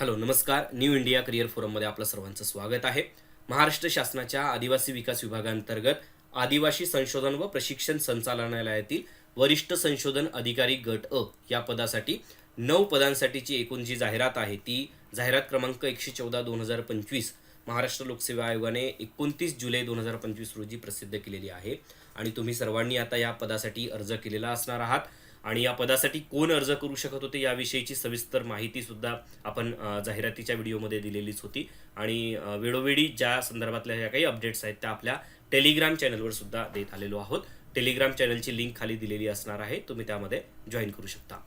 Hello नमस्कार. New India career फोरममध्ये आपलं सर्वांचं स्वागत आहे. महाराष्ट्र शासनाच्या आदिवासी विकास विभागांतर्गत आदिवासी संशोधन व प्रशिक्षण संचालनालयातील वरिष्ठ संशोधन अधिकारी गट अ या पदासाठी नऊ पदांसाठीची एकूण जी जाहिरात आहे ती जाहिरात क्रमांक एकशे चौदा दोन हजार पंचवीस महाराष्ट्र लोकसेवा आयोगाने एकोणतीस जुलै दोन हजार पंचवीस रोजी प्रसिद्ध केलेली आहे. आणि तुम्ही सर्वांनी आता या पदासाठी अर्ज केलेला असणार आहात. आणि या पदासाठी कोण अर्ज करू शकत होते याविषयीची सविस्तर माहिती सुद्धा आपण जाहिरातीच्या व्हिडिओमध्ये दिलेलीच होती. आणि वेळोवेळी ज्या संदर्भातल्या ज्या काही अपडेट्स आहेत त्या आपल्या टेलिग्राम चॅनलवर सुद्धा देत आलेलो आहोत. टेलिग्राम चॅनलची लिंक खाली दिलेली असणार आहे तुम्ही त्यामध्ये जॉईन करू शकता.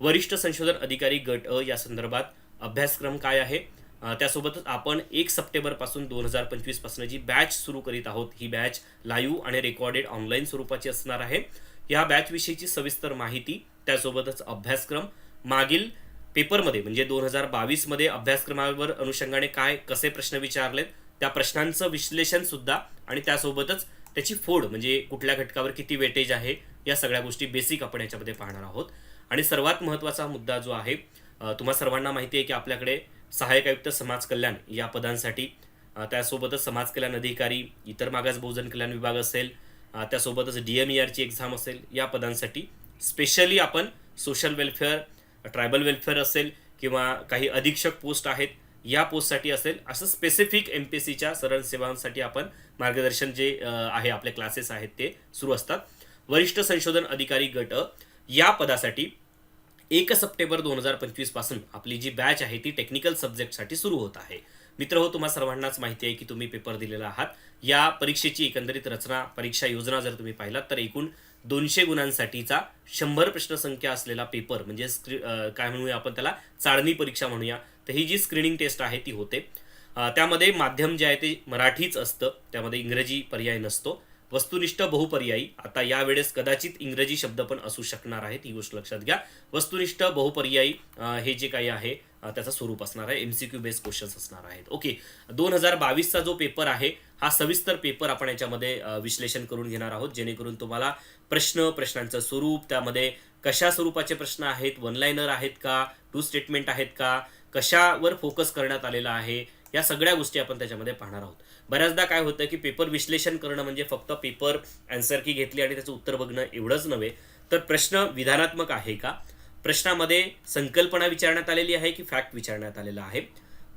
वरिष्ठ संशोधन अधिकारी गट अ या संदर्भात अभ्यासक्रम काय आहे? त्यासोबतच आपण एक सप्टेंबरपासून दोन हजार पंचवीसपासून जी बॅच सुरू करीत आहोत ही बॅच लाईव्ह आणि रेकॉर्डेड ऑनलाईन स्वरूपाची असणार आहे. या बॅचविषयीची सविस्तर माहिती त्यासोबतच अभ्यासक्रम. मागील पेपरमध्ये म्हणजे दोन हजार बावीसमध्ये अभ्यासक्रमावर अनुषंगाने काय कसे प्रश्न विचारलेत त्या प्रश्नांचं विश्लेषण सुद्धा आणि त्यासोबतच त्याची फोड म्हणजे कुठल्या घटकावर किती वेटेज आहे या सगळ्या गोष्टी बेसिक आपण याच्यामध्ये पाहणार आहोत. आणि सर्वात महत्त्वाचा मुद्दा जो आहे तुम्हा सर्वांना माहिती आहे की आपल्याकडे सहाय्यक आयुक्त समाज कल्याण या पदांसाठी त्यासोबतच समाज कल्याण अधिकारी इतर मागास बहुजन कल्याण विभाग असेल त्यासोबतच डी एम ई आरची एक्झाम असेल या पदांसाठी स्पेशली आपण सोशल वेलफेअर ट्रायबल वेलफेअर असेल किंवा काही अधीक्षक पोस्ट आहेत या पोस्टसाठी असेल असं स्पेसिफिक एम पी एस सीच्या सरळ सेवांसाठी आपण मार्गदर्शन जे आहे आपले क्लासेस आहेत ते सुरू असतात. वरिष्ठ संशोधन अधिकारी गट या पदासाठी एक सप्टेंबर दोन हजार पंचवीसपासून आपली जी बॅच आहे ती टेक्निकल सब्जेक्टसाठी सुरू होत आहे. मित्र हो तुम्हा सर्वांनाच माहिती आहे की तुम्ही पेपर दिलेला आहात. या परीक्षेची एकंदरीत रचना परीक्षा योजना जर तुम्ही पाहिलात तर एकूण दोनशे गुणांसाठीचा शंभर प्रश्नसंख्या असलेला पेपर म्हणजे स्क्री काय म्हणूया आपण त्याला चाळणी परीक्षा म्हणूया. तर ही जी स्क्रीनिंग टेस्ट आहे ती होते. त्यामध्ये माध्यम जे आहे ते मराठीच असतं. त्यामध्ये इंग्रजी पर्याय नसतो. वस्तुनिष्ठ बहुपर्यायी. आता यावेळेस कदाचित इंग्रजी शब्द पण असू शकणार आहेत ही गोष्ट लक्षात घ्या. वस्तुनिष्ठ बहुपर्यायी हे जे काही आहे त्याचं स्वरूप असणार आहे. एमसीक्यू बेस क्वेश्चन्स असणार आहेत. ओके दोन हजार बावीसचा जो पेपर आहे हा सविस्तर पेपर आपण याच्यामध्ये विश्लेषण करून घेणार आहोत. जेणेकरून तुम्हाला प्रश्न प्रश्नांचं स्वरूप त्यामध्ये कशा स्वरूपाचे प्रश्न आहेत वन लाईनर आहेत का टू स्टेटमेंट आहेत का कशावर फोकस करण्यात आलेला आहे या सगळ्या गोष्टी आपण त्याच्यामध्ये पाहणार आहोत. बऱ्याचदा काय होतं की पेपर विश्लेषण करणं म्हणजे फक्त पेपर अँसर की घेतली आणि त्याचं उत्तर बघणं एवढंच नव्हे. तर प्रश्न विधानात्मक आहे का? प्रश्नामध्ये संकल्पना विचारण्यात आलेली आहे की फॅक्ट विचारण्यात आलेला आहे?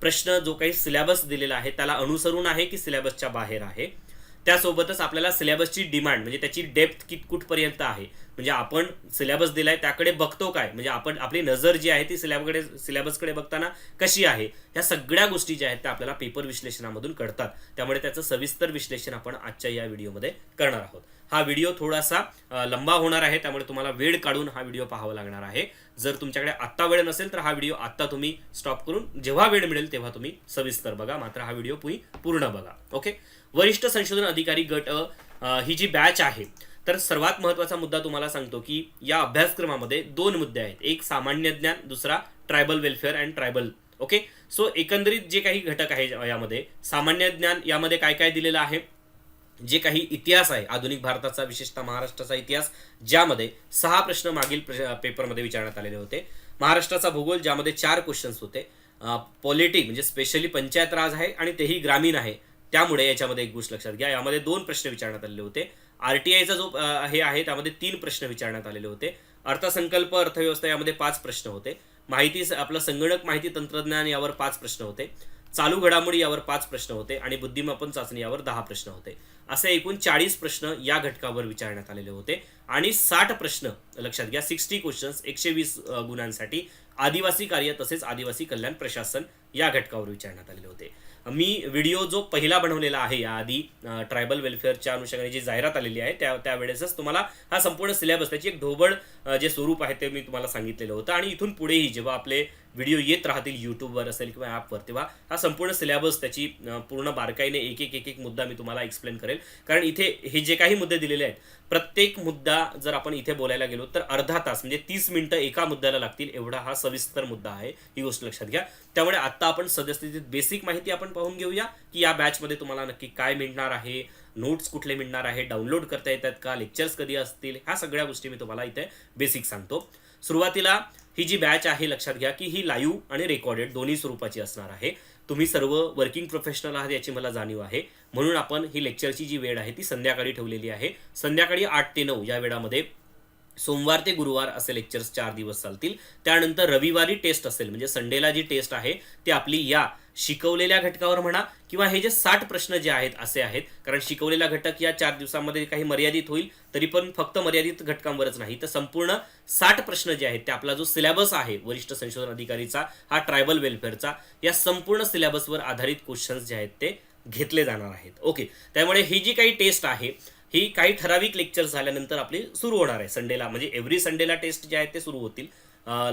प्रश्न जो काही सिलेबस दिलेला आहे त्याला अनुसरून आहे की सिलेबसच्या बाहेर आहे? त्यासोबतच आपल्याला सिलेबसची डिमांड म्हणजे त्याची डेप्थ कित कुठपर्यंत आहे? म्हणजे आपण सिलेबस दिलाय त्याकडे बघतो काय? म्हणजे आपण आपली नजर जी आहे ती सिलेबकडे सिलेबसकडे बघताना कशी आहे? ह्या सगळ्या गोष्टी ज्या आहेत त्या आपल्याला पेपर विश्लेषणामधून कळतात. त्यामुळे त्याचं सविस्तर विश्लेषण आपण आजच्या या व्हिडिओमध्ये करणार आहोत. हा व्हिडिओ थोडासा लंबा होणार आहे त्यामुळे तुम्हाला वेळ काढून हा व्हिडिओ पाहावा लागणार आहे. जर तुमच्याकडे आत्ता वेळ नसेल तर हा व्हिडिओ आत्ता तुम्ही स्टॉप करून जेव्हा वेळ मिळेल तेव्हा तुम्ही सविस्तर बघा. मात्र हा व्हिडिओ पुढे पूर्ण बघा. ओके? वरिष्ठ संशोधन अधिकारी गट ही जी बॅच आहे तर सर्वात महत्त्वाचा मुद्दा तुम्हाला सांगतो की या अभ्यासक्रमामध्ये दोन मुद्दे आहेत. एक सामान्य ज्ञान दुसरा tribal welfare and tribal okay? So एकंदरीत जे काही घटक आहे यामध्ये सामान्य ज्ञान यामध्ये काय काय दिलेलं आहे? जे काही इतिहास आहे आधुनिक भारताचा विशेषतः महाराष्ट्राचा इतिहास ज्यामध्ये सहा प्रश्न मागील प्र- पेपरमध्ये विचारण्यात आलेले होते. महाराष्ट्राचा भूगोल ज्यामध्ये चार क्वेश्चन्स होते. पॉलिटिक म्हणजे स्पेशली पंचायत राज आहे आणि तेही ग्रामीण आहे. त्यामुळे याच्यामध्ये एक गोष्ट लक्षात घ्या. यामध्ये दोन प्रश्न विचारण्यात आलेले होते. आरटीआयचा जो हे आहे त्यामध्ये तीन प्रश्न विचारण्यात आलेले होते. अर्थसंकल्प अर्थव्यवस्था यामध्ये पाच प्रश्न होते. माहिती आपलं संगणक माहिती तंत्रज्ञान यावर पाच प्रश्न होते. चालू घडामोडी यावर पाच प्रश्न होते आणि बुद्धिमापन चाचणी यावर दहा प्रश्न होते. असे एकूण चाळीस प्रश्न या घटकावर विचारण्यात आलेले होते. आणि साठ प्रश्न लक्षात घ्या सिक्स्टी क्वेश्चन्स एकशे वीस गुणांसाठी आदिवासी कार्य तसेच आदिवासी कल्याण प्रशासन या घटकावर विचारण्यात आलेले होते. मी व्हिडिओ जो पहिला बनवलेला आहे याआधी ट्रायबल वेलफेअरच्या अनुषंगाने जी जाहिरात आलेली आहे त्या त्यावेळेसच तुम्हाला हा संपूर्ण सिलेबस त्याची एक ढोबळ जे स्वरूप आहे ते मी तुम्हाला सांगितलेलं होतं. आणि इथून पुढेही जेव्हा आपले व्हिडिओ येत राहतील यूट्यूबवर असेल किंवा ॲपवर तेव्हा हा संपूर्ण सिलेबस त्याची पूर्ण बारकाईने एक एक एक एक मुद्दा मी तुम्हाला एक्सप्लेन करेल. कारण इथे हे जे काही मुद्दे दिलेले आहेत प्रत्येक मुद्दा जर आपण इथे बोलायला गेलो तर अर्धा तास म्हणजे तीस मिनिटं एका मुद्द्याला लागतील एवढा हा सविस्तर मुद्दा आहे. ही गोष्ट लक्षात घ्या. त्यामुळे आता आपण सद्यस्थितीत बेसिक माहिती आपण पाहून घेऊया की या बॅचमध्ये तुम्हाला नक्की काय मिळणार आहे नोट्स कुठले मिळणार आहे डाउनलोड करता येतात का लेक्चर्स कधी असतील ह्या सगळ्या गोष्टी मी तुम्हाला इथे बेसिक सांगतो. सुरुवातीला ही जी बॅच आहे लक्षात घ्या की ही लाईव्ह आणि रेकॉर्डेड दोन्ही स्वरूपाची असणार आहे. तुम्ही सर्व वर्किंग प्रोफेशनल आहात याची मला जाणीव आहे. म्हणून आपण ही लेक्चरची जी वेळ आहे ती संध्याकाळी ठेवलेली आहे. संध्याकाळी आठ ते नऊ या वेळामध्ये सोमवार ते गुरुवार असे लेक्चर्स चार दिवस चालतील. त्यानंतर रविवारी टेस्ट असेल म्हणजे संडेला जी टेस्ट आहे ती आपली या शिकवलेल्या घटकावर म्हणा किंवा हे जे साठ प्रश्न जे आहेत असे आहेत कारण शिकवलेला घटक या चार दिवसामध्ये काही मर्यादित होईल तरी पण फक्त मर्यादित घटकांवरच नाही. तर संपूर्ण साठ प्रश्न जे आहेत ते आपला जो सिलेबस आहे वरिष्ठ संशोधन अधिकारीचा हा ट्रायबल वेलफेअरचा या संपूर्ण सिलेबसवर आधारित क्वेश्चन्स जे आहेत ते घेतले जाणार आहेत. ओके त्यामुळे ही जी काही टेस्ट आहे ही काही ठराविक लेक्चर झाल्यानंतर आपली सुरू होणार आहे. संडेला म्हणजे एव्हरी संडेला टेस्ट जे आहेत ते सुरू होतील.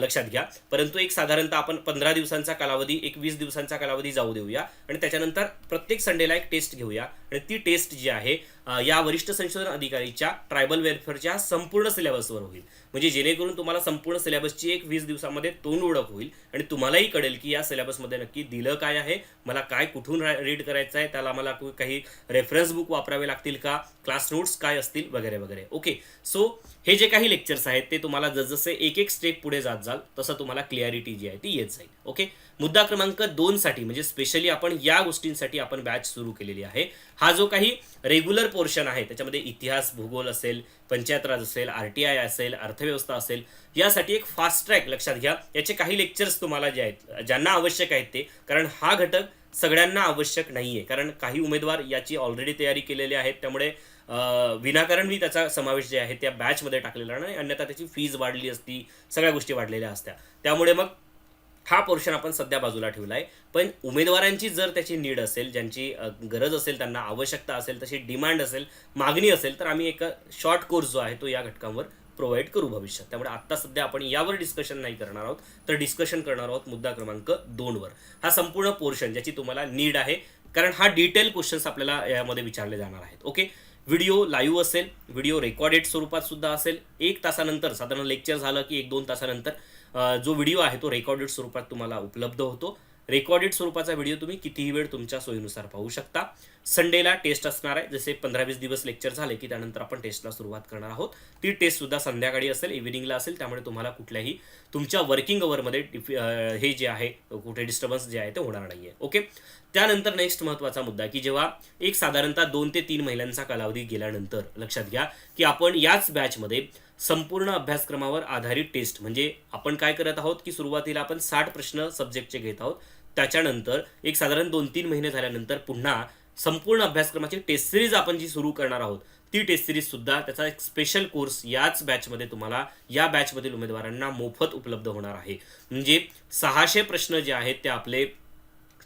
लक्षात घ्या. परंतु एक साधारणतः आपण पंधरा दिवसांचा कालावधी एक वीस दिवसांचा कालावधी जाऊ देऊया. आणि त्याच्यानंतर प्रत्येक संडेला एक टेस्ट घेऊया. आणि ती टेस्ट जी आहे या वरिष्ठ संशोधन अधिकारीच्या ट्रायबल वेलफेअरच्या संपूर्ण सिलेबसवर होईल. म्हणजे जेणेकरून तुम्हाला संपूर्ण सिलेबसची एक वीस दिवसामध्ये तोंड ओळख होईल आणि तुम्हालाही कळेल की या सिलेबसमध्ये नक्की दिलं काय आहे मला काय कुठून रीड करायचं आहे त्याला मला काही रेफरन्स बुक वापरावे लागतील का क्लास नोट्स काय असतील वगैरे वगैरे. ओके सो हे जे काही लेक्चर्स आहेत ते तुम्हाला जसजसे एक एक स्टेप पुढे जात जाल तसं तुम्हाला क्लिअरिटी जी आहे ती येत जाईल. ओके मुद्दा क्रमांक दोन साठी म्हणजे स्पेशली आपण या गोष्टींसाठी आपण बॅच सुरू केलेली आहे. हा जो काही रेग्युलर पोर्शन आहे त्याच्यामध्ये इतिहास भूगोल असेल पंचायत राज असेल आर टी आय असेल अर्थव्यवस्था असेल यासाठी एक फास्ट ट्रॅक लक्षात घ्या. याचे काही लेक्चर्स तुम्हाला जे आहेत ज्यांना आवश्यक आहेत ते. कारण हा घटक सगळ्यांना आवश्यक नाही आहे कारण काही उमेदवार याची ऑलरेडी तयारी केलेली आहेत. त्यामुळे विनाकारण मी त्याचा समावेश जे आहे त्या बॅचमध्ये टाकलेला नाही. अन्यथा त्याची फीज वाढली असती सगळ्या गोष्टी वाढलेल्या असत्या. त्यामुळे मग हा पोर्शन आपण सध्या बाजूला ठेवला आहे पण उमेदवारांची जर त्याची नीड असेल ज्यांची गरज असेल त्यांना आवश्यकता असेल तशी डिमांड असेल मागणी असेल तर आम्ही एक शॉर्ट कोर्स जो आहे तो या घटकांवर प्रोव्हाइड करू भविष्यात. त्यामुळे आत्ता सध्या आपण यावर डिस्कशन नाही करणार आहोत. तर डिस्कशन करणार आहोत मुद्दा क्रमांक दोनवर हा संपूर्ण पोर्शन ज्याची तुम्हाला नीड आहे कारण हा डिटेल क्वेश्चन्स आपल्याला यामध्ये विचारले जाणार आहेत. ओके व्हिडिओ लाईव्ह असेल व्हिडिओ रेकॉर्डेड स्वरूपात सुद्धा असेल. एक तासानंतर साधारण लेक्चर झालं की एक दोन तासानंतर जो व्हिडिओ आहे तो रेकॉर्डेड स्वरूपात तुम्हाला उपलब्ध होतो. रेकॉर्डेड स्वरूपाचा व्हिडिओ तुम्ही कितीही वेळ तुमच्या सोयीनुसार पाहू शकता. संडेला टेस्ट असणार आहे. जसे पंधरा वीस दिवस लेक्चर झाले की त्यानंतर आपण टेस्टला सुरुवात करणार आहोत. ती टेस्ट सुद्धा संध्याकाळी असेल इव्हिनिंगला असेल. त्यामुळे तुम्हाला कुठल्याही तुमच्या वर्किंग अवरमध्ये डिफ- हे जे आहे कुठे डिस्टर्बन्स जे आहे ते होणार नाहीये. ओके त्यानंतर नेक्स्ट महत्त्वाचा मुद्दा की जेव्हा एक साधारणतः दोन ते तीन महिन्यांचा कालावधी गेल्यानंतर लक्षात घ्या की आपण याच बॅचमध्ये संपूर्ण अभ्यासक्रमावर आधारित टेस्ट म्हणजे आपण काय करत आहोत की सुरुवातीला आपण साठ प्रश्न सब्जेक्टचे घेत आहोत. त्याच्यानंतर एक साधारण दोन तीन महिने झाल्यानंतर पुन्हा संपूर्ण अभ्यासक्रमाची टेस्ट सिरीज आपण जी सुरू करणार आहोत ती टेस्ट सिरीज सुद्धा त्याचा एक स्पेशल कोर्स याच बॅचमध्ये तुम्हाला या बॅचमधील उमेदवारांना मोफत उपलब्ध होणार आहे. म्हणजे सहाशे प्रश्न जे आहेत ते आपले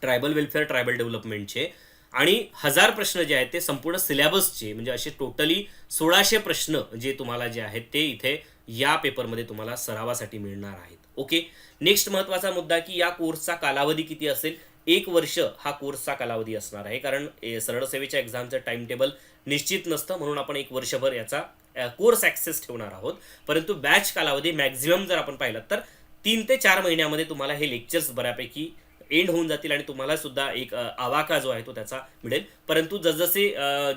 ट्रायबल वेलफेअर ट्रायबल डेव्हलपमेंटचे आणि हजार प्रश्न जे आहेत ते संपूर्ण सिलेबसचे म्हणजे असे टोटली सोळाशे प्रश्न जे तुम्हाला जे आहेत ते इथे या पेपरमध्ये तुम्हाला सरावासाठी मिळणार आहेत. ओके नेक्स्ट महत्त्वाचा मुद्दा की या कोर्सचा कालावधी किती असेल? एक वर्ष हा कोर्सचा कालावधी असणार आहे. कारण सरळ सेवेच्या एक्झामचं टाइम टेबल निश्चित नसतं म्हणून आपण एक वर्षभर याचा कोर्स ॲक्सेस ठेवणार आहोत. परंतु बॅच कालावधी मॅक्झिमम जर आपण पाहिलं तर तीन ते चार महिन्यामध्ये तुम्हाला हे लेक्चर्स बऱ्यापैकी एंड होऊन जातील आणि तुम्हाला सुद्धा एक आवाका जो आहे तो त्याचा मिळेल. परंतु जसजसे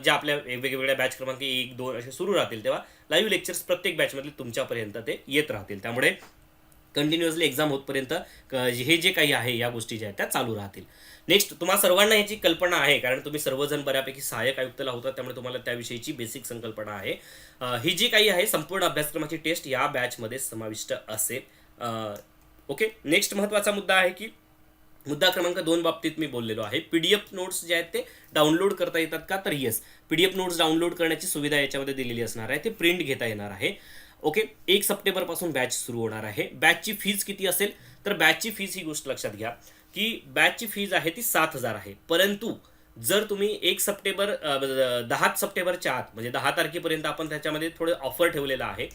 ज्या आपल्या वेगवेगळ्या बॅच क्रमांक एक दोन असे सुरू राहतील तेव्हा लाईव्ह लेक्चर्स प्रत्येक बॅचमधले तुमच्यापर्यंत ते येत राहतील. त्यामुळे कंटिन्युअसली एक्झाम होतपर्यंत हे जे काही आहे या गोष्टी ज्या आहेत त्या चालू राहतील. नेक्स्ट तुम्हाला सर्वांना याची कल्पना आहे कारण तुम्ही सर्वजण बऱ्यापैकी सहाय्यक आयुक्तला होता त्यामुळे तुम्हाला त्याविषयीची बेसिक संकल्पना आहे. ही जी काही आहे संपूर्ण अभ्यासक्रमाची टेस्ट या बॅचमध्ये समाविष्ट असेल. ओके नेक्स्ट महत्त्वाचा मुद्दा आहे की मुद्दा क्रमांक दोन बाबतीत मी बोललेलो आहे. पीडीएफ नोट्स जे आहेत ते डाउनलोड करता येतात का? तर येस पीडीएफ नोट्स डाउनलोड करण्याची सुविधा याच्यामध्ये दिलेली असणार आहे. ते प्रिंट घेता येणार आहे. ओके एक सप्टेंबरपासून बॅच सुरू होणार आहे. बॅचची फीज किती असेल? तर बॅचची फीज ही गोष्ट लक्षात घ्या की बॅचची फीज आहे ती सात हजार आहे. परंतु जर तुम्ही एक सप्टेंबर दहा सप्टेंबरच्या आत म्हणजे दहा तारखेपर्यंत आपण त्याच्यामध्ये थोडे ऑफर ठेवलेला आहे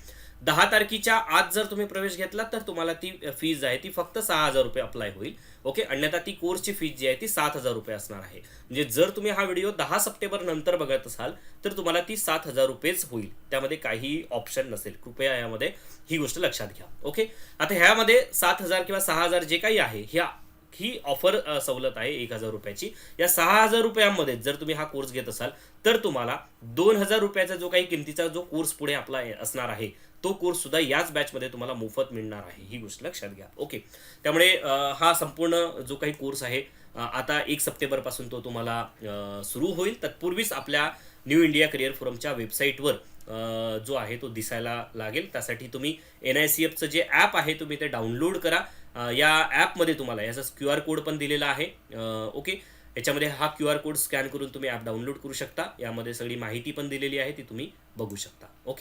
दहा तारखेच्या आत जर तुम्ही प्रवेश घेतला तर तुम्हाला ती फीज आहे ती फक्त सहा हजार रुपये अप्लाय होईल. ओके अन्यथा ती कोर्सची फीज जी आहे ती सात हजार रुपये असणार आहे. म्हणजे जर तुम्ही हा व्हिडिओ दहा सप्टेंबर नंतर बघत असाल तर तुम्हाला ती सात हजार रुपयेच होईल. त्यामध्ये काही ऑप्शन नसेल. कृपया यामध्ये ही गोष्ट लक्षात घ्या. ओके आता ह्यामध्ये सात हजार किंवा सहा हजार जे काही आहे ह्या ही ऑफर सवलत आहे एक हजार रुपयाची. या सहा हजार रुपयांमध्ये जर तुम्ही हा कोर्स घेत असाल तर तुम्हाला दोन हजार रुपयाचा जो काही किमतीचा जो कोर्स पुढे आपला असणार आहे तो कोर्स सुद्धा याच बॅचमध्ये तुम्हाला मोफत मिळणार आहे. ही गोष्ट लक्षात घ्या. ओके त्यामुळे हा संपूर्ण जो काही कोर्स आहे आता एक सप्टेंबरपासून तो तुम्हाला सुरू होईल. तत्पूर्वीच आपल्या न्यू इंडिया करिअर फोरमच्या वेबसाईटवर जो आहे तो दिसायला लागेल. त्यासाठी तुम्ही एन आय सी एफचं जे ॲप आहे तुम्ही ते डाउनलोड करा. या ॲपमध्ये तुम्हाला याचा क्यू आर कोड पण दिलेला आहे. ओके याच्यामध्ये हा क्यू आर कोड स्कॅन करून तुम्ही ॲप डाउनलोड करू शकता. यामध्ये सगळी माहिती पण दिलेली आहे ती तुम्ही बघू शकता. ओके